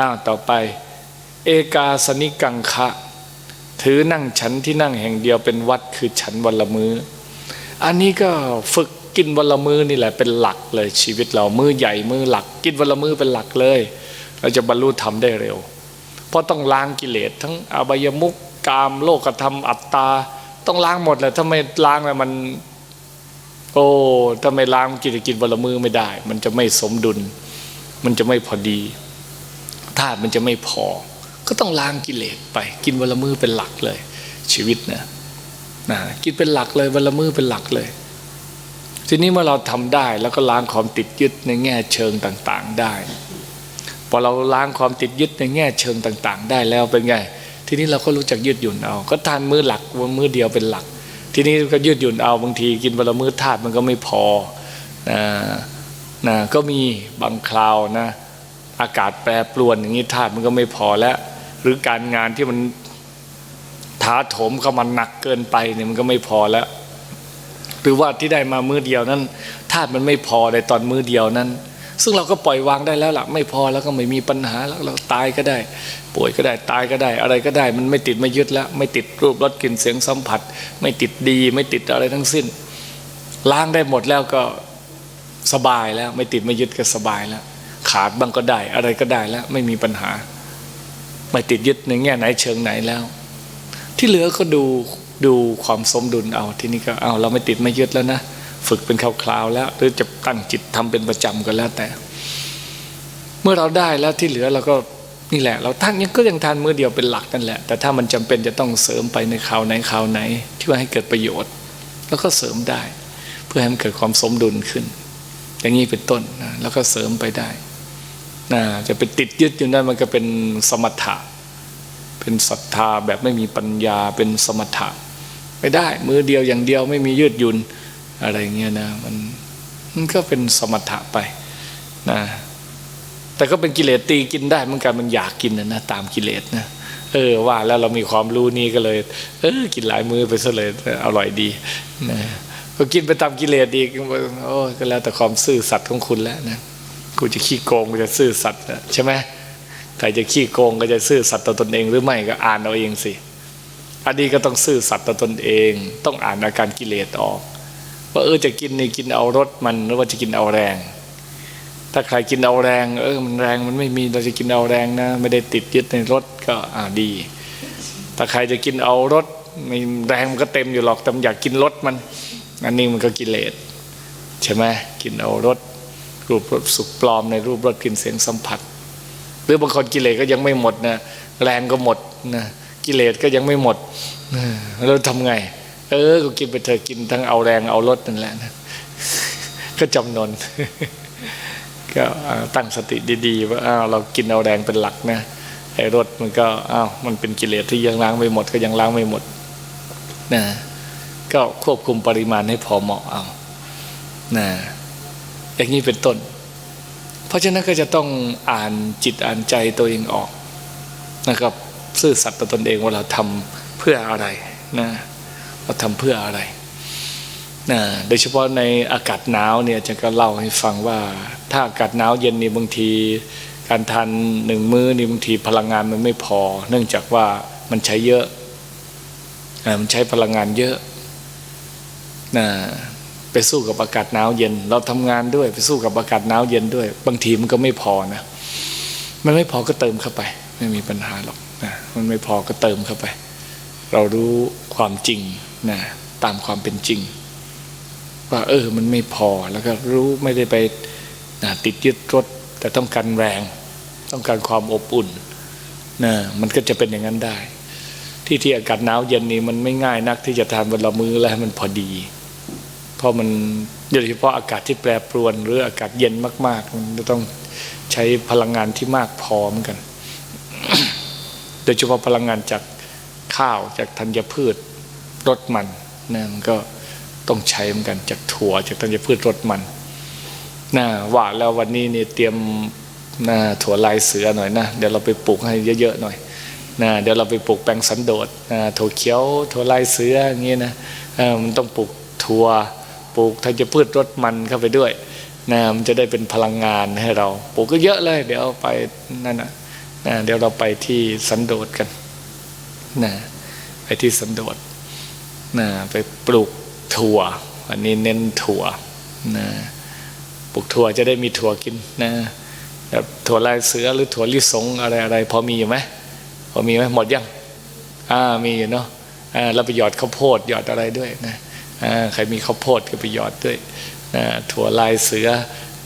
อ้าวต่อไป เอกาสนิกังคะ ถือนั่งฉันที่นั่งแห่งเดียวเป็นวัดคือฉันวันละมือ้อ อันนี้ก็ฝึกกินวันละมื้อนี่แหละเป็นหลักเลยชีวิตเรามื้อใหญ่มื้อหลัก กินวันละมื้อเป็นหลักเลย เราจะบรรลุธรรมได้เร็ว เพราะต้องล้างกิเลสทั้งอบายมุกกามโลกธรรมอัตตา ต้องล้างหมดเลยถ้าไม่ล้างแล้วมัน โอ้ถ้าไม่ล้างกินจกินวันละมื้อไม่ได้ มันจะไม่สมดุล มันจะไม่พอดี ธาตุมันจะไม่พอ ก็ต้องล้างกิเลสไป กินวันละมือเป็นหลักเลย ชีวิตนะนะกินเป็นหลักเลยวันละมือเป็นหลักเลย ทีนี้เมื่อเราทำได้แล้วก็ล้างความติดยึดในแง่เชิงต่างๆได้พอเราล้างความติดยึดในแง่เชิงต่าง ๆ ได้แล้วเป็นไง ทีนี้เราก็รู้จักยืดหยุ่นเอา ก็ทานมื้อหลักวันมื้อเดียวเป็นหลัก ทีนี้ก็ยืดหยุ่นเอาบางที กินวันละมื้อธาตุมันก็ไม่พอนะนะก็มีบางคราวนะ อากาศแปรปรวนอย่างนี้ธาตุมันก็ไม่พอแล้ว หรือการงานที่มันท้าโถมเข้ามาหนักเกินไปเนี่ยมันก็ไม่พอแล้ว หรือว่าที่ได้มามือเดียวนั้นธาตุมันไม่พอในตอนมือเดียวนั้น ซึ่งเราก็ปล่อยวางได้แล้วล่ะ ไม่พอแล้วก็ไม่มีปัญหาแล้วเราตายก็ได้ ป่วยก็ได้ตายก็ได้ อะไรก็ได้ มันไม่ติดไม่ยึดแล้ว ไม่ติดรูปรสกลิ่นเสียงสัมผัส ไม่ติดดี ไม่ติดอะไรทั้งสิ้น ล้างได้หมดแล้วก็สบายแล้ว ไม่ติดไม่ยึดก็สบายแล้ว ขาดบ้างก็ได้ อะไรก็ได้แล้วไม่มีปัญหา ไม่ติดยึดในแง่ไหนเชิงไหนแล้ว ที่เหลือก็ดูดูความสมดุลเอาทีนี้ก็เอาเราไม่ติดไม่ยึดแล้วนะฝึกเป็นคราวๆแล้ว หรือจะตั้งจิตทำเป็นประจำก็แล้วแต่ เมื่อเราได้แล้วที่เหลือเราก็นี่แหละ เราท่านยังก็ยังทานมื้อเดียวเป็นหลักนั่นแหละ แต่ถ้ามันจำเป็นจะต้องเสริมไปในคราวไหนคราวไหน ที่ว่าให้เกิดประโยชน์ แล้วก็เสริมได้ เพื่อให้มันเกิดความสมดุลขึ้น อย่างนี้เป็นต้นนะแล้วก็เสริมไปได้ นะจะไปติดยึดอยู่นั่นมันก็เป็นสมถะ เป็นศรัทธาแบบไม่มีปัญญาเป็นสมถะ ไม่ได้ มือเดียวอย่างเดียวไม่มียืดยุ่นอะไรเงี้ยนะมันมันก็เป็นสมถะไปนะแต่ก็เป็นกิเลสตีกินได้เหมือนกันมันอยากกินนะนะตามกิเลสนะเออว่าแล้วเรามีความรู้นี้ก็เลย เออกินหลายมือไปซะเลยอร่อยดีนะก็กินไปตามกิเลสดีโอ้ก็แล้วแต่ความซื่อสัตย์ของคุณแล้วนะ กูจะขี้โกงกูจะซื่อสัตย์ใช่ไหมใครจะขี้โกงก็จะซื่อสัตย์ต่อตนเอง หรือไม่ก็อ่านเอาเองสิอันนี้ก็ต้องซื่อสัตย์ต่อตนเอง ต้องอ่านอาการกิเลสออกว่าเออจะกินนี่กินเอารสมันหรือว่าจะกินเอาแรง ถ้าใครกินเอาแรง เออมันแรงมันไม่มีเราจะกินเอาแรงนะ ไม่ได้ติดยึดในรสก็อ่าดี ถ้าใครจะกินเอารสม่แรงมันก็เต็มอยู่หรอกแต่อยากกินรสมัน อันนี้มันก็กิเลสใช่ไหมกินเอารส รูปรสสุกปลอมในรูปรสกลิ่นเสียงสัมผัส หรือบางคนกิเลสก็ยังไม่หมดนะแรงก็หมดนะกิเลสก็ยังไม่หมดเราทำไง เออก็กินไปเธอกินทั้งเอาแรงเอารสนั่นแหละนะก็จำนนก็ตั้งสติดีๆว่าอ้าวเรากินเอาแรงเป็นหลักนะไอ้รสมันก็อ้าวมันเป็นกิเลสที่ยังล้างไม่หมดก็ยังล้างไม่หมดนะก็ควบคุมปริมาณให้พอเหมาะเอานะ อย่างนี้เป็นต้น เพราะฉะนั้นก็จะต้องอ่านจิตอ่านใจตัวเองออกนะครับ ซื่อสัตย์ต่อตนเองว่าเราทำเพื่ออะไรนะเราทำเพื่ออะไรนะโดยเฉพาะในอากาศหนาวเนี่ยจะก็เล่าให้ฟังว่า ถ้าอากาศหนาวเย็นนี่บางที การทานหนึ่งมื้อนี่บางทีพลังงานมันไม่พอ เนื่องจากว่ามันใช้เยอะมันใช้พลังงานเยอะนะ ไปสู้กับอากาศหนาวเย็น เราทำงานด้วยไปสู้กับอากาศหนาวเย็นด้วย บางทีมันก็ไม่พอนะ มันไม่พอก็เติมเข้าไป ไม่มีปัญหาหรอกนะมันไม่พอก็เติมเข้าไป เรารู้ความจริงนะตามความเป็นจริง ว่าเออมันไม่พอแล้วก็รู้ไม่ได้ไปนะติดยึดรถแต่ต้องการแรง ต้องการความอบอุ่นนะมันก็จะเป็นอย่างนั้นได้ ที่ที่อากาศหนาวเย็นนี่มันไม่ง่ายนักที่จะทานวันละมื้อแล้วมันพอดี เพราะมันโดยเฉพาะอากาศที่แปรปรวน หรืออากาศเย็นมาก ๆ มันจะต้องใช้พลังงานที่มากพอเหมือนกัน โดยเฉพาะพลังงานจากข้าวจากธัญพืชรสมันนะมันก็ต้องใช้เหมือนกันจากถั่วจากธัญพืชรสมันนะว่าแล้ววันนี้เนี่ยเตรียมนะถั่วลายเสือหน่อยนะเดี๋ยวเราไปปลูกให้เยอะๆหน่อยนะเดี๋ยวเราไปปลูกแปลงสันโดษนะถั่วเขียวถั่วลายเสืออย่างเงี้นะมันต้องปลูกถั่ว ปลูกธัญพืชรสมันเข้าไปด้วยนะมันจะได้เป็นพลังงานให้เราปลูกก็เยอะเลย เดี๋ยวไปนั่นนะนะเดี๋ยวเราไปที่สันโดษกันนะไปที่สันโดษนะไปปลูกถั่ววันนี้เน้นถั่วนะปลูกถั่วจะได้มีถั่วกินนะแบบถั่วลายเสือหรือถั่วลิสงอะไรอะไรพอมีอยู่ไหมพอมีไหมหมดยังอ่ามีอยู่เนาะอ่าแล้วไปหยอดข้าวโพดหยอดอะไรด้วยนะ ใครมีข้าวโพดก็ไปหยอดด้วยนะถั่วลายเสือ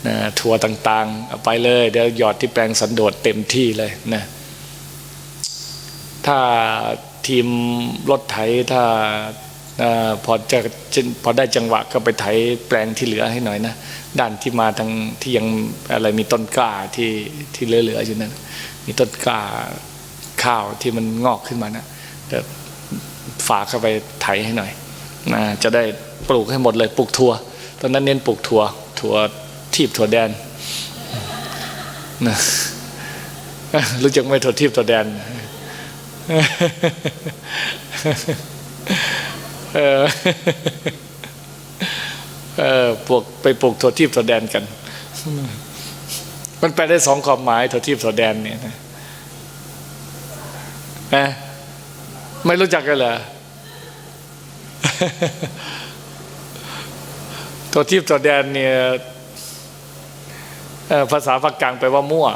นะถั่วต่างๆเอาไปเลยเดี๋ยวหยอดที่แปลงสันโดษเต็มที่เลยนะถ้าทีมรถไถถ้าอพอจะพอได้จังหวะก็ไปไถแปลงที่เหลือให้หน่อยนะด้านที่มาทางที่ยังอะไรมีต้นกล้าที่ที่เหลือๆอยู่นั่นมีต้นกล้าข้าวที่มันงอกขึ้นมานะเดี๋ยฝากเข้าไปไถให้หน่อย นะจะได้ปลูกให้หมดเลยปลูกถั่วตอนนั้นเน้นปลูกถั่วถั่วทีบถั่วแดนนะรู้จักไหมถั่วทีบถั่วแดนเออเออปลูกไปปลูกถั่วทีบถั่วแดนกัน มันแปลได้สองความหมายถั่วทีบถั่วแดนเนี่ยนะนะไม่รู้จักกันเหรอ ถั่วทีบถั่วแดนเนี่ยภาษาภาคกลางแปลว่ามั่ว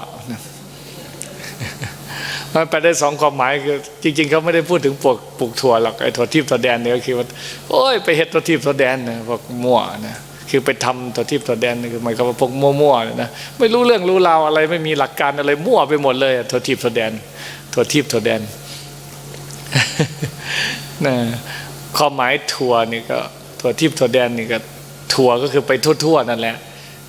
มันไปได้สองความหมายคือจริง ๆเขาไม่ได้พูดถึงปลูกปลูกถั่วหรอกไอ้ถั่วทิพย์ถั่วแดนเนี่ยก็คือว่าโอ้ยไปเห็ดถั่วทิพย์ถั่วแดนนะพวกมั่วนะคือไปทำถั่วทิพย์ถั่วแดนนี่คือหมายความว่าพวกมั่วๆเนี่ยนะไม่รู้เรื่องรู้ราวอะไรไม่มีหลักการอะไรมั่วไปหมดเลยถั่วทิพย์ถั่วแดนถั่วทิพย์ถั่วแดนนะ ความหมายถั่วนี่ก็ถั่วทิพย์ถั่วแดนนี่ก็ถั่วก็คือไปทั่วๆนั่นแหละ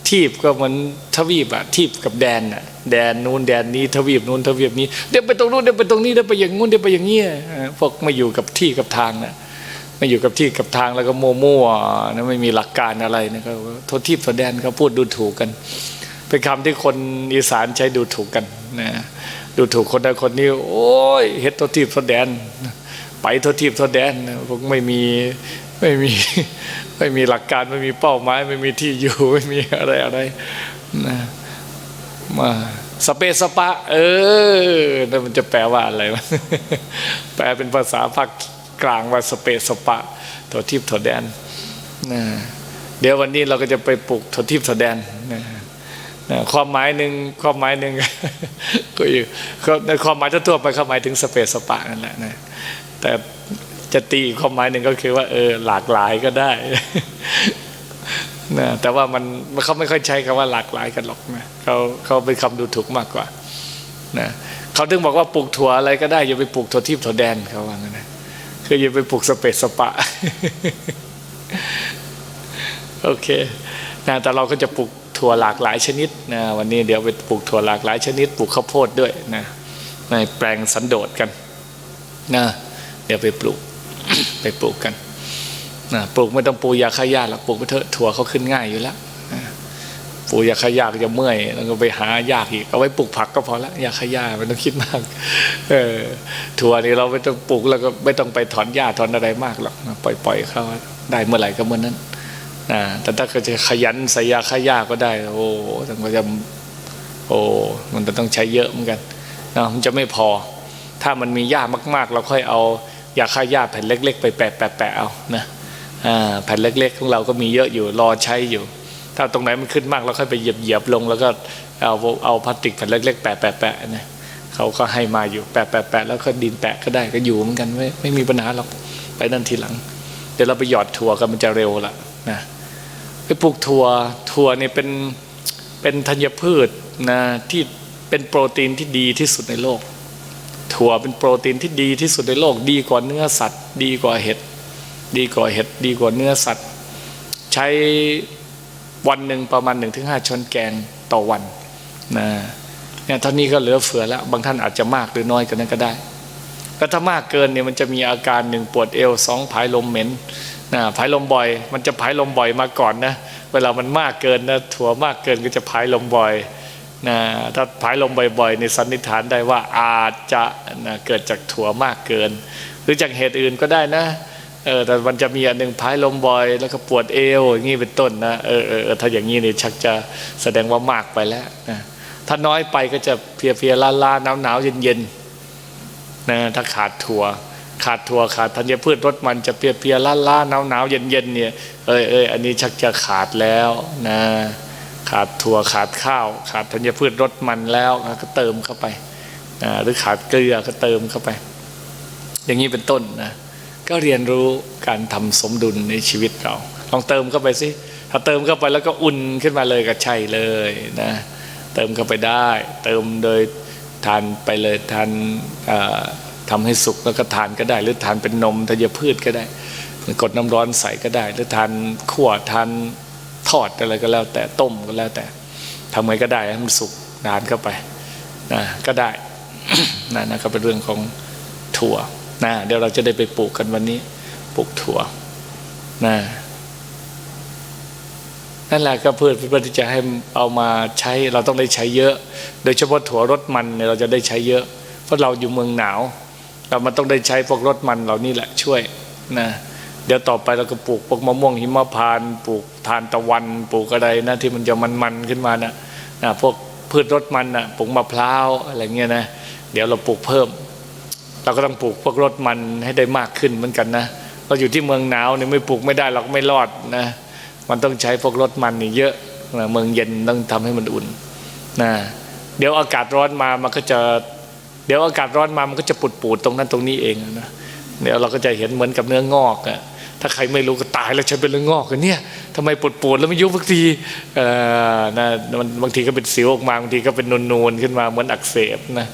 ทีบก็เหมือนทวีปอะทีบกับแดนอะแดนนู้นแดนนี้ทวีปนู้นทวีปนี้เดี๋ยวไปตรงนู้นเดี๋ยวไปตรงนี้เดี๋ยวไปอย่างนู้นเดี๋ยวไปอย่างเงี้ยพวกไม่อยู่กับที่กับทางนะไม่อยู่กับที่กับทางแล้วก็มั่วๆนะไม่มีหลักการอะไรนะก็โทษทีบโทษแดนเขาพูดดูถูกกันเป็นคำที่คนอีสานใช้ดูถูกกันนะดูถูกคนใดคนนี้โอ้ยเฮ็ดโทษทีบโทษแดน ไปโทษทีบโทษแดนนะพวกไม่มีไม่มีไม่มีหลักการไม่มีเป้าหมาย ไม่มีที่อยู่ไม่มีอะไรอะไรนะมาสเปสปะ เออนั่นมันจะแปลว่าอะไรวะแปลเป็นภาษาภาคกลางว่าสเปสปะตัวทิพย์ตัวแดนนะเดี๋ยววันนี้เราก็จะไปปลูกตัวทิพย์ตัวแดนนะความหมายหนึ่งความหมายหนึ่งก็อยู่ในความหมายทั่วไปเขาหมายถึงสเปสปะนั่นแหละนะ แต่จะตีความหมายหนึ่งก็คือว่าเออหลากหลายก็ได้นะแต่ว่ามันเขาไม่ค่อยใช้คำว่าหลากหลายกันหรอกนะเขาเขาเป็นคำดูถูกมากกว่านะเขาถึงบอกว่าปลูกถั่วอะไรก็ได้อย่าไปปลูกถั่วทิพย์ถั่วแดนเขาว่างั้นนะคืออย่าไปปลูกสเปซสปะโอเคนะแต่เราก็จะปลูกถั่วหลากหลายชนิดนะวันนี้เดี๋ยวไปปลูกถั่วหลากหลายชนิดปลูกข้าวโพดด้วยนะในแปลงสันโดษกันนะ เดี๋ยวไปปลูกไปปลูกกันนะปลูกไม่ต้องปูยาฆ่าหญ้าหรอกปลูกไปเถอะถั่วเขาขึ้นง่ายอยู่แล้วนะปูยาฆ่าหญ้าก็จะเมื่อยแล้วก็ไปหายากอีกเอาไว้ปลูกผักก็พอละยาฆ่าไม่ต้องคิดมากเออถั่วนี่เราไม่ต้องปลูกแล้วก็ไม่ต้องไปถอนหญ้าถอนอะไรมากหรอกปล่อยๆเขาได้เมื่อไหร่ก็เมื่อนั้นนะแต่ถ้าจะขยันใส่ยาฆ่าก็ได้ โอ้ต้องก็จะโอ้มันจะต้องใช้เยอะเหมือนกันนะมันจะไม่พอ ถ้ามันมีหญ้ามากๆ เราค่อยเอา ยาฆ่าหญ้าแผ่นเล็ก ๆ ไปแปะแปะแปะเอานะอ่าแผ่นเล็ก ๆ ของเราก็มีเยอะอยู่รอใช้อยู่ ถ้าตรงไหนมันขึ้นมากเราค่อยไปเหยียบเหยียบลง แล้วก็เอาเอาพลาสติกแผ่นเล็ก ๆ แปะแปะแปะนะเขาก็ให้มาอยู่แปะแปะแปะแล้วก็ดินแปะก็ได้ก็อยู่เหมือนกันไม่ไม่มีปัญหาหรอกไปนั่นทีหลัง เดี๋ยวเราไปหยอดถั่วกันมันจะเร็วละนะไปปลูกถั่วถั่วนี่เป็นเป็นธัญพืชนะที่เป็นโปรตีนที่ดีที่สุดในโลก ถั่วเป็นโปรตีนที่ดีที่สุดในโลกดีกว่าเนื้อสัตว์ ดีกว่าเห็ดดีกว่าเห็ดดีกว่าเนื้อสัตว์ ใช้วันหนึ่งประมาณ1นถึงหช้อนแกงต่อวันนะเนี่ยเท่านี้ก็เหลือเฟือแล้ว บางท่านอาจจะมากหรือน้อยกันนั้นก็ได้แล้วถ้ามากเกินเนี่ยมันจะมีอาการหนึ่งปวดเอวสองผายลมเหม็นนะผายลมบ่อย มันจะผายลมบ่อยมาก่อนนะเวลามันมากเกินนะถั่วมากเกินก็จะผายลมบ่อย นะถ้าผายลมบ่อยๆในสันนิษฐานได้ว่าอาจจะนะเกิดจากถั่วมากเกิน หรือจากเหตุอื่นก็ได้นะเออแต่มันจะมีอันหนึ่งพายลมบ่อย แล้วก็ปวดเอวอย่างนี้เป็นต้นนะเออเออถ้าอย่างนี้เนี่ยชักจะแสดงว่ามากไปแล้วนะถ้าน้อยไปก็จะเพียเพียล้าล้าหนาวหนาวเย็นเย็นๆนะถ้าขาดถั่ว ขาดถั่วขาดธัญพืชรสมันจะเพียเพียล้าล้าหนาวหนาวเย็นเย็นเนี่ยเอ้ยเอ้ยอันนี้ชักจะขาดแล้วนะ ขาดถั่วขาดข้าว ขาดธัญพืชรสมันแล้วก็เติมเข้าไปนะหรือขาดเกลือก็เติมเข้าไป อย่างนี้เป็นต้นนะก็เรียนรู้การทำสมดุลในชีวิตเราลองเติมเข้าไปสิถ้าเติมเข้าไปแล้วก็อุ่นขึ้นมาเลยก็ใช่เลยนะเติมเข้าไปได้ เติมโดยทานไปเลยทานเอ่อทำให้สุกแล้วก็ทานก็ได้ หรือทานเป็นนมธัญพืชก็ได้ กดน้ำร้อนใส่ก็ได้ หรือทานขั่วทาน ทอดอะไรก็แล้ว แต่ต้มก็แล้วแต่ทำไงก็ได้ให้มันสุกทานเข้าไปนะก็ได้นะนะก็เป็นเรื่องของถั่วนะเดี๋ยวเราจะได้ไปปลูกกันวันนี้ปลูกถั่วนะนั่นแหละก็เพื่อเพื่อที่จะให้เอามาใช้เราต้องได้ใช้เยอะ โดยเฉพาะถั่วรสมันเนี่ยเราจะได้ใช้เยอะ เพราะเราอยู่เมืองหนาว เรามันต้องได้ใช้พวกรสมันเหล่านี้แหละช่วยนะ เดี๋ยวต่อไปเราก็ปลูกพวกมะม่วงหิมพานต์ปลูกทานตะวัน ปลูกอะไรนะที่มันจะมันๆขึ้นมานะนะพวกพืชรสมันนะปลูกมะพร้าวอะไรเงี้ยนะเดี๋ยวเราปลูกเพิ่ม เราก็ต้องปลูกพวกรสมันให้ได้มากขึ้นเหมือนกันนะเราอยู่ที่เมืองหนาวเนี่ยไม่ปลูกไม่ได้เราก็ไม่รอดนะมันต้องใช้พวกรสมันนี่เยอะนะเมืองเย็นต้องทำให้มันอุ่นนะเดี๋ยวอากาศร้อนมามันก็จะ เดี๋ยวอากาศร้อนมามันก็จะปุดปูดตรงนั้นตรงนี้เองนะ เดี๋ยวเราก็จะเห็นเหมือนกับเนื้องอกอะถ้าใครไม่รู้ก็ตายแล้วฉันเป็นเนื้องอกกันเนี่ยทำไมปุดปูดๆแล้วไม่ยุบสักทีเออนะมันบางทีก็เป็นสิวออกมาบางทีก็เป็นนูนๆขึ้นมาเหมือนอักเสบนะ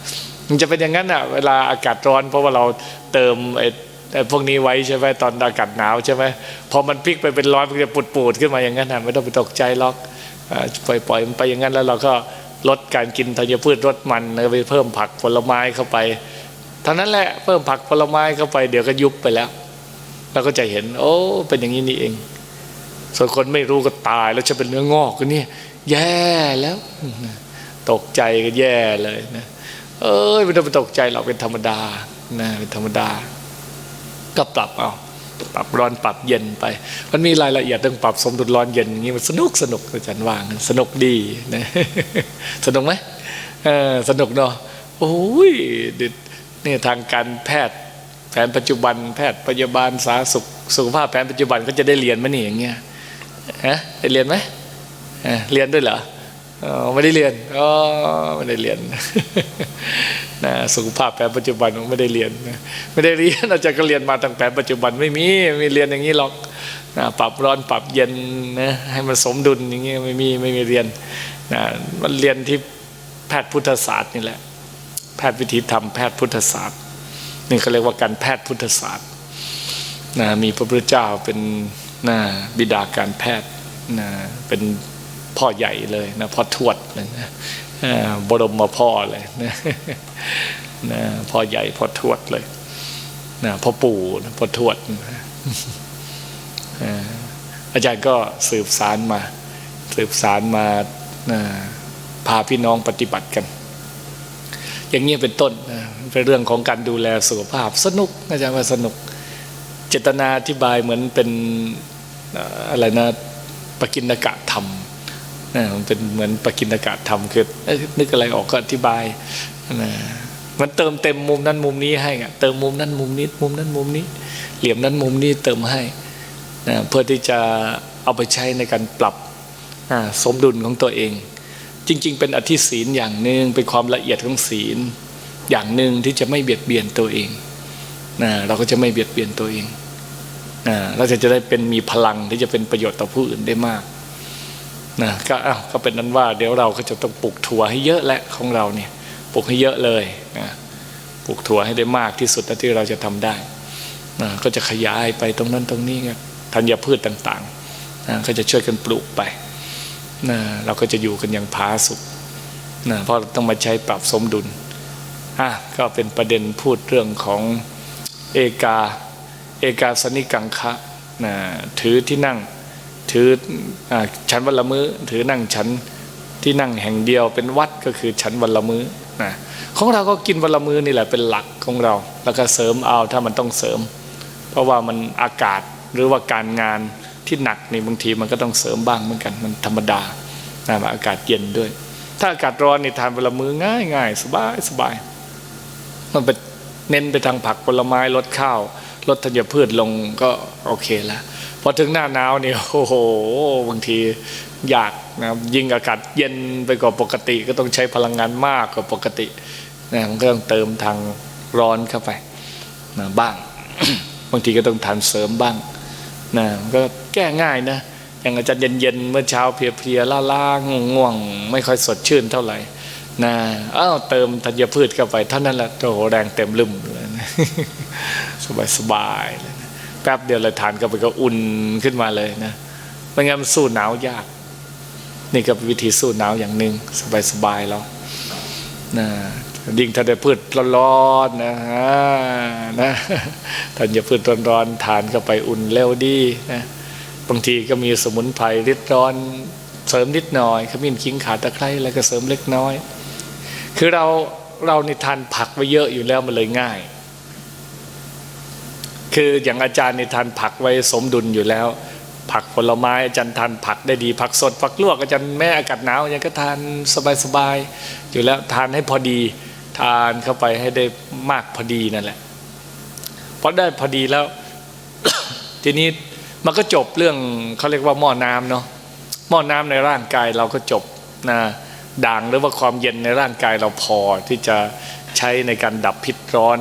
มันจะเป็นอย่างนั้นอะเวลาอากาศร้อน เพราะว่าเราเติมไอ้ไอ้พวกนี้ไว้ใช่ไหมตอนอากาศหนาวใช่ไหมพอมันพลิกไปเป็นร้อนมันจะปุดปูดๆขึ้นมาอย่างนั้นอะไม่ต้องไปตกใจหรอกปล่อยปล่อยมันไปอย่างนั้นแล้วเราก็ลดการกินธัญพืชลดมันไปเพิ่มผักผลไม้เข้าไป ท่านั้นแหละเพิ่มผักผลไม้เข้าไปเดี๋ยวก็ยุบไปแล้วเราก็จะเห็น โอ้เป็นอย่างนี้นี่เอง ส่วนคนไม่รู้ก็ตายแล้วจะเป็นเนื้องอกกันเนี่ย แย่แล้ว ตกใจก็แย่เลยนะ เอ้ยไม่ต้องไปตกใจหรอกเป็นธรรมดานะเป็นธรรมดา ก็ปรับเอาปรับร้อนปรับเย็นไป มันมีรายละเอียดเรื่องปรับสมดุลร้อนเย็นอย่างนี้มันสนุกสนุกอาจารย์ว่างสนุกดีนะสนุกไหมเออสนุกเนาะโอ้ย นี่ทางการแพทย์แผนปัจจุบัน แพทย์พยาบาลสาธารณสุขสุขภาพแผนปัจจุบันก็จะได้เรียนไหมนี่อย่างเงี้ยฮะได้เรียนไหมเออเรียนด้วยเหรออ๋อไม่ได้เรียนอ๋อไม่ได้เรียนนะสุขภาพแผนปัจจุบันไม่ได้เรียน ไม่ได้เรียนอาจารย์ก็เรียนมาตั้งแผนปัจจุบันไม่มีไม่มีเรียนอย่างนี้หรอกนะปรับร้อนปรับเย็นนะให้มันสมดุลอย่างเงี้ยไม่มีไม่มีเรียนนะมันเรียนที่แพทย์พุทธศาสตร์นี่แหละ แพทย์วิธีธรรมแพทย์พุทธศาสตร์นี่เขาเรียกว่าการแพทย์พุทธศาสตร์นะมีพระพุทธเจ้าเป็นนะบิดาการแพทย์นะเป็นพ่อใหญ่เลยนะพ่อทวดเลยนะบรมมาพ่อเลยนะนะพ่อใหญ่พ่อทวดเลยนะพ่อปู่นะพ่อทวดนะอาอาจารย์ก็สืบสารมา สืบสารมานะพาพี่น้องปฏิบัติกัน อย่างนี้ยเป็นต้นนะเป็นเรื่องของการดูแลสุขภาพสนุกอาจารย์ว่าสนุก เจตนาอธิบายเหมือนเป็นอะไรนะปกินกะธรรมนะมันเป็นเหมือนปกินกะธรรมคือนึกอะไรออกก็อธิบายนะมันเติมเต็มมุมนั้นมุมนี้ให้อะเติมมุมนั้นมุมนี้มุมนั้นมุมนี้ เหลี่ยมนั้นมุมนี้เติมให้นะเพื่อที่จะเอาไปใช้ในการปรับสมดุลของตัวเอง จริง ๆ เป็นอธิศีลอย่างหนึ่งเป็นความละเอียดของศีล อย่างหนึ่งที่จะไม่เบียดเบียนตัวเองนะเราก็จะไม่เบียดเบียนตัวเองนะเราจะจะได้เป็นมีพลังที่จะเป็นประโยชน์ต่อผู้อื่นได้มากนะก็อ้าวก็เป็นนั้นว่า เดี๋ยวเราก็จะต้องปลูกถั่วให้เยอะและของเราเนี่ยปลูกให้เยอะเลยนะปลูกถั่วให้ได้มากที่สุดเท่าที่เราจะทำได้นะก็จะขยายไปตรงนั้นตรงนี้ครับธัญพืชต่างๆนะก็จะช่วยกันปลูกไป นะเราก็จะอยู่กันอย่างผาสุกนะเพราะเราต้องมาใช้ปรับสมดุลอะก็เป็นประเด็นพูดเรื่องของเอกา เอกาสนิกังคะนะถือที่นั่งถืออ่าฉันวันละมือ้อ ถือนั่งฉันที่นั่งแห่งเดียวเป็นวัดก็คือฉันวันละมื้อนะของเราก็กินวันละมื้อนี่แหละเป็นหลักของเรา แล้วก็เสริมเอาถ้ามันต้องเสริม เพราะว่ามันอากาศหรือว่าการงาน ที่หนักนี่บางทีมันก็ต้องเสริมบ้างเหมือนกันมันธรรมดานะมันอากาศเย็นด้วย ถ้าอากาศร้อนนี่ทานผลมือง่ายง่ายสบายสบายมันไปเน้นไปทางผักผลไม้ลดข้าวลดธัญพืชลงก็โอเคแล้วพอถึงหน้าหนาวนี่โอ้โหบางทีอยากนะยิ่งอากาศเย็นไปกว่าปกติก็ต้องใช้พลังงานมากกว่าปกตินะมันก็ต้องเติมทางร้อนเข้าไปนะบ้าง บางทีก็ต้องทานเสริมบ้าง นะก็แก้ง่ายนะอย่างอาจารย์เย็นๆเมื่อเช้าเพลียๆล้าๆง่วงๆไม่ค่อยสดชื่นเท่าไหร่นะอ้าวเติมธัญพืชเข้าไปเท่านั้นแหละโอ้โหแรงเต็มลืมเลยนะสบายๆเลยนะแป๊บเดียวเลยทานเข้าไปก็อุ่นขึ้นมาเลยนะไม่งั้นมันสู้หนาวยาก นี่ก็เป็นวิธีสู้หนาวอย่างหนึ่งสบายๆแล้วนะ ยิ่งถ้าได้พืชร้อนๆนะฮะนะธัญพืชร้อนๆทานเข้าไปอุ่นเร็วดีนะบางทีก็มีสมุนไพรริดร้อนเสริมนิดหน่อยขมิ้นขิงขาตะไคร้แล้วก็เสริมเล็กน้อย คือเราเราในทานผักไว้เยอะอยู่แล้วมันเลยง่าย คืออย่างอาจารย์ในทานผักไว้สมดุลอยู่แล้ว ผักผลไม้อาจารย์ทานผักได้ดี ผักสดผักลวกอาจารย์แม่อากาศหนาวอาจารย์ก็ทานสบายๆอยู่แล้วทานให้พอดี ทานเข้าไปให้ได้มากพอดีนั่นแหละพอได้พอดีแล้ว ทีนี้มันก็จบเรื่องเขาเรียกว่าหม้อน้ำเนาะหม้อน้ำในร่างกายเราก็จบนะด่างหรือว่าความเย็นในร่างกายเราพอที่จะใช้ในการดับพิษร้อน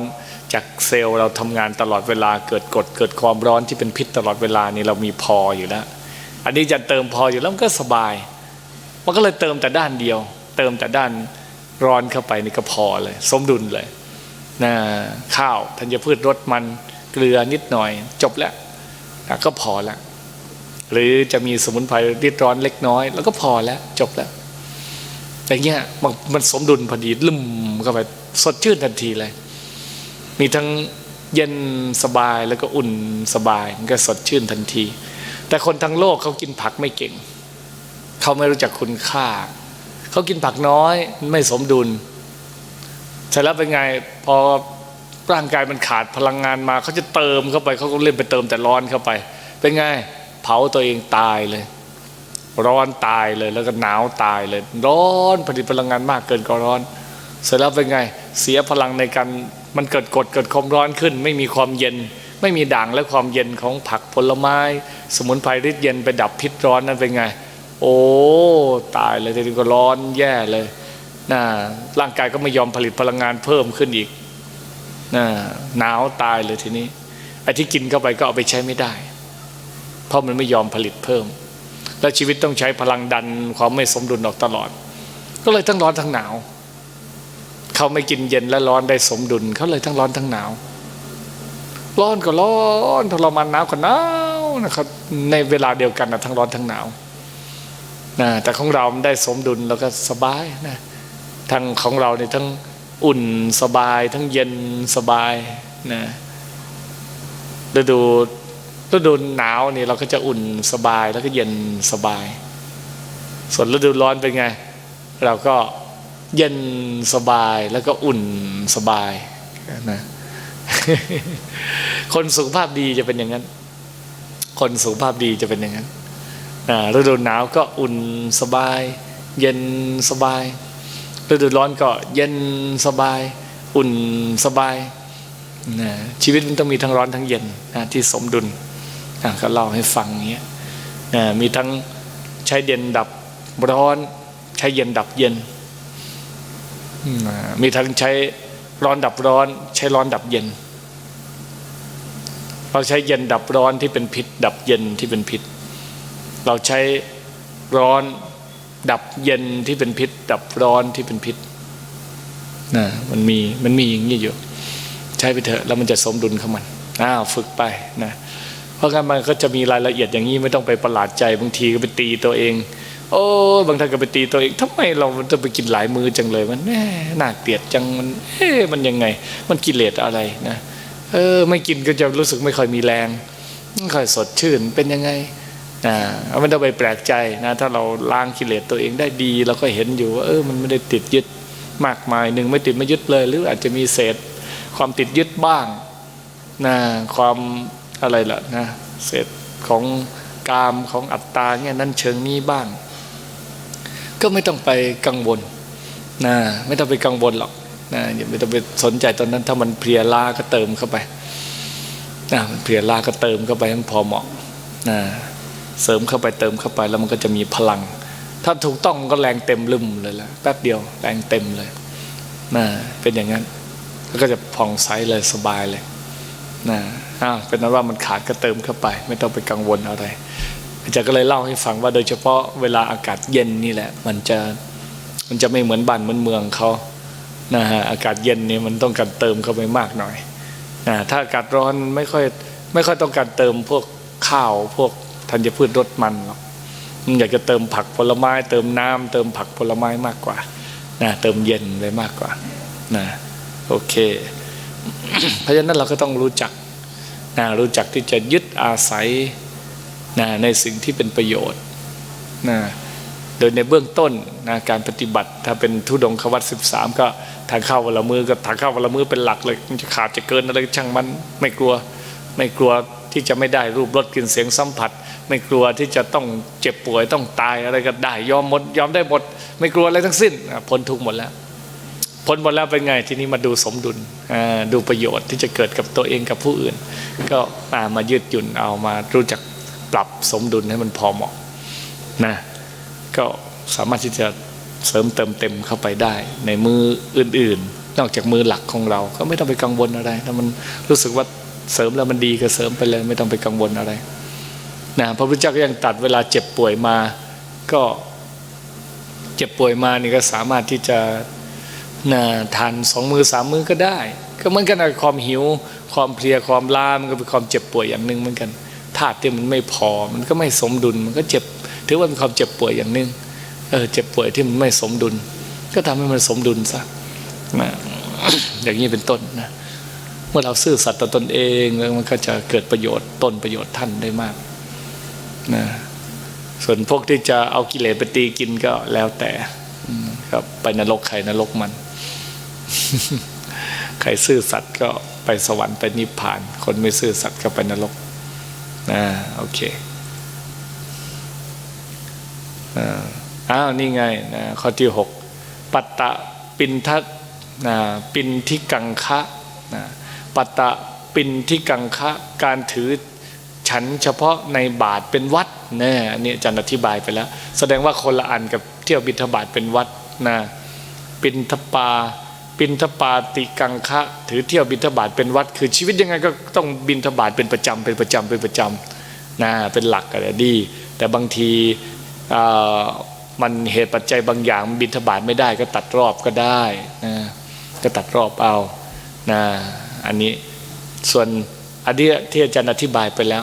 จากเซลล์เราทำงานตลอดเวลาเกิดกฎเกิดความร้อนที่เป็นพิษตลอดเวลานี่เรามีพออยู่แล้ว อันนี้จะเติมพออยู่แล้วมันก็สบาย มันก็เลยเติมแต่ด้านเดียว เติมแต่ด้าน ร้อนเข้าไปนี่ก็พอเลย สมดุลเลยนะข้าวธัญพืชรสมันเกลือนิดหน่อย จบแล้วนะก็พอแล้วหรือจะมีสมุนไพรริดร้อนเล็กน้อย แล้วก็พอแล้วจบแล้วอย่างเงี้ยมันมันสมดุลพอดีลุ่มเข้าไปสดชื่นทันทีเลย มีทั้งเย็นสบายแล้วก็อุ่นสบายมันก็สดชื่นทันที แต่คนทั้งโลกเขากินผักไม่เก่ง เขาไม่รู้จักคุณค่า เขากินผักน้อยไม่สมดุลเสร็จแล้วเป็นไงพอร่างกายมันขาดพลังงานมาเขาจะเติมเข้าไปเขาก็เล่นไปเติมแต่ร้อนเข้าไป เป็นไงเผาตัวเองตายเลย ร้อนตายเลยแล้วก็หนาวตายเลย ร้อนผลิตพลังงานมากเกินก็ร้อน เสร็จแล้วเป็นไงเสียพลังในการมันเกิดกดเกิดความร้อนขึ้น ไม่มีความเย็น ไม่มีด่างและความเย็นของผักผลไม้ สมุนไพรริดเย็นไปดับพิษร้อนนั่นเป็นไง โอ้ตายเลยทีนี้ก็ร้อนแย่เลยนะร่างกายก็ไม่ยอมผลิตพลังงานเพิ่มขึ้นอีกนะหนาวตายเลยทีนี้ไอ้ที่กินเข้าไปก็เอาไปใช้ไม่ได้ เพราะมันไม่ยอมผลิตเพิ่ม แล้วชีวิตต้องใช้พลังดันความไม่สมดุลออกตลอด ก็เลยทั้งร้อนทั้งหนาว เขาไม่กินเย็นและร้อนได้สมดุล เขาเลยทั้งร้อนทั้งหนาว ร้อนก็ร้อนทรมานหนาวก็หนาวนะครับในเวลาเดียวกันนะทั้งร้อนทั้งหนาว นะแต่ของเราได้สมดุลแล้วก็สบายนะทั้งของเราเนี่ยทั้งอุ่นสบาย ทั้งเย็นสบายนะฤดูฤดูหนาวนี่เราก็จะอุ่นสบายแล้วก็เย็นสบาย ส่วนฤดูร้อนเป็นไง เราก็เย็นสบายแล้วก็อุ่นสบายนะคนสุขภาพดีจะเป็นอย่างนั้น คนสุขภาพดีจะเป็นอย่างนั้น ฤดูหนาวก็อุ่นสบาย เย็นสบาย ฤดูร้อนก็เย็นสบาย อุ่นสบายนะชีวิตมันต้องมีทั้งร้อนทั้งเย็นนะที่สมดุลนะก็เล่าให้ฟังอย่างเงี้ยนะมีทั้งใช้เย็นดับร้อน ใช้เย็นดับเย็นมีทั้งใช้ร้อนดับร้อน ใช้ร้อนดับเย็นเราใช้เย็นดับร้อนที่เป็นพิษ ดับเย็นที่เป็นพิษ เราใช้ร้อนดับเย็นที่เป็นพิษ ดับร้อนที่เป็นพิษนะมันมีมันมีอย่างนี้อยู่ ใช้ไปเถอะแล้วมันจะสมดุลเข้ามันอ้าวฝึกไปนะเพราะงั้นมันก็จะมีรายละเอียดอย่างนี้ไม่ต้องไปประหลาดใจบางทีก็ไปตีตัวเอง โอ้บางท่านก็ไปตีตัวเองทำไมเราต้องไปกินหลายมือจังเลยมันแน่น่าเกลียดจังมันเอ๊มันยังไง มันกิเลสอะไรนะเออไม่กินก็จะรู้สึกไม่ค่อยมีแรงไม่ค่อยสดชื่นเป็นยังไง นะไม่ต้องไปแปลกใจนะ ถ้าเราล้างกิเลสตัวเองได้ดีเราก็เห็นอยู่ว่าเออมันไม่ได้ติดยึดมากมายหนึ่งไม่ติดไม่ยึดเลย หรืออาจจะมีเศษความติดยึดบ้างนะความอะไรล่ะนะเศษของกามของอัตตาเนี่ยนั่นเชิงนี้บ้าง ก็ไม่ต้องไปกังวลนะไม่ต้องไปกังวลหรอกนะอย่าไม่ต้องไปสนใจตอนนั้น ถ้ามันเพลียล้าก็เติมเข้าไปนะมันเพลียล้าก็เติมเข้าไปให้มันพอเหมาะนะ เสริมเข้าไปเติมเข้าไปแล้วมันก็จะมีพลัง ถ้าถูกต้องมันก็แรงเต็มลืมเลยละแป๊บเดียวแรงเต็มเลยนะเป็นอย่างนั้นแล้วก็จะผ่องใสเลยสบายเลยนะอ้าวเป็นนั้นว่ามันขาดก็เติมเข้าไป ไม่ต้องไปกังวลอะไรอาจารย์ก็เลยเล่าให้ฟังว่าโดยเฉพาะเวลาอากาศเย็นนี่แหละ มันจะมันจะไม่เหมือนบ้านเหมือนเมืองเขานะฮะอากาศเย็นนี่มันต้องการเติมเข้าไปมากหน่อยนะถ้าอากาศร้อนไม่ค่อยไม่ค่อยต้องการเติมพวกข้าวพวก ธัญพืชรสมันหรอกมันอยากจะเติมผักผลไม้ เติมน้ำเติมผักผลไม้มากกว่านะเติมเย็นไปมากกว่านะโอเค เพราะฉะนั้นเราก็ต้องรู้จักนะรู้จักที่จะยึดอาศัยนะในสิ่งที่เป็นประโยชน์นะโดยในเบื้องต้นนะการปฏิบัติถ้าเป็นทุดงควัตสิบสามก็ทางเข้าวันละมือก็ทางเข้าวันละมือเป็นหลักเลยมันจะขาดจะเกินอะไรช่างมันไม่กลัว ไม่กลัวที่จะไม่ได้รูปรสกลิ่นเสียงสัมผัส ไม่กลัวที่จะต้องเจ็บป่วยต้องตายอะไรก็ได้ยอมหมดยอมได้หมด ไม่กลัวอะไรทั้งสิ้นพ้นทุกหมดแล้วพ้นหมดแล้วเป็นไงทีนี้มาดูสมดุลดูประโยชน์ที่จะเกิดกับตัวเองกับผู้อื่น ก็มามายืดหยุ่นเอามารู้จักปรับสมดุลให้มันพอเหมาะนะก็สามารถที่จะเสริมเติมเต็มเข้าไปได้ ในมืออื่น ๆ นอกจากมือหลักของเรา ก็ไม่ต้องไปกังวลอะไรถ้ามันรู้สึกว่าเสริมแล้วมันดีก็เสริมไปเลย ไม่ต้องไปกังวลอะไร นะพระพุทธเจ้าก็ยังตัดเวลาเจ็บป่วยมาก็เจ็บป่วยมานี่ก็สามารถที่จะนะทานสองมือสามมือก็ได้ ก็เหมือนกันนะความหิว ความเพลียความล้ามันก็เป็นความเจ็บป่วยอย่างหนึ่งเหมือนกันธาตุที่มันไม่พอมันก็ไม่สมดุลมันก็เจ็บถือว่าเป็นความเจ็บป่วยอย่างหนึ่งเออเจ็บป่วยที่มันไม่สมดุล ก็ทำให้มันสมดุลซะนะอย่างนี้เป็นต้นนะเมื่อเราซื่อสัตย์ต่อตนเองแล้วมันก็จะเกิดประโยชน์ตนประโยชน์ท่านได้มาก นะส่วนพวกที่จะเอากิเลสไปตีกินก็แล้วแต่ครับไปนรกใครนรกมัน ใครซื่อสัตย์ก็ไปสวรรค์ไปนิพพาน คนไม่ซื่อสัตย์ก็ไปนรกนะโอเคอ่าอ้าวนี่ไงนะข้อที่หกปัตตะปินทันะปินทิกังคะนะปัตตะปินทิกังคะ การถือ ฉันเฉพาะในบาทเป็นวัดนะอันนี้อาจารย์อธิบายไปแล้ว แสดงว่าคนละอันกับเที่ยวบิณฑบาตเป็นวัดนะปินทปาบินทบาติกังคะถือเที่ยวบินทบาทเป็นวัด คือชีวิตยังไงก็ต้องบินทบาทเป็นประจำเป็นประจำเป็นประจำนะเป็นหลักอะไรดี แต่บางทีอ่ามันเหตุปัจจัยบางอย่างบินทบาทไม่ได้ก็ตัดรอบก็ได้นะก็ตัดรอบเอานะอันนี้ส่วนอันนี้ที่อาจารย์อธิบายไปแล้ว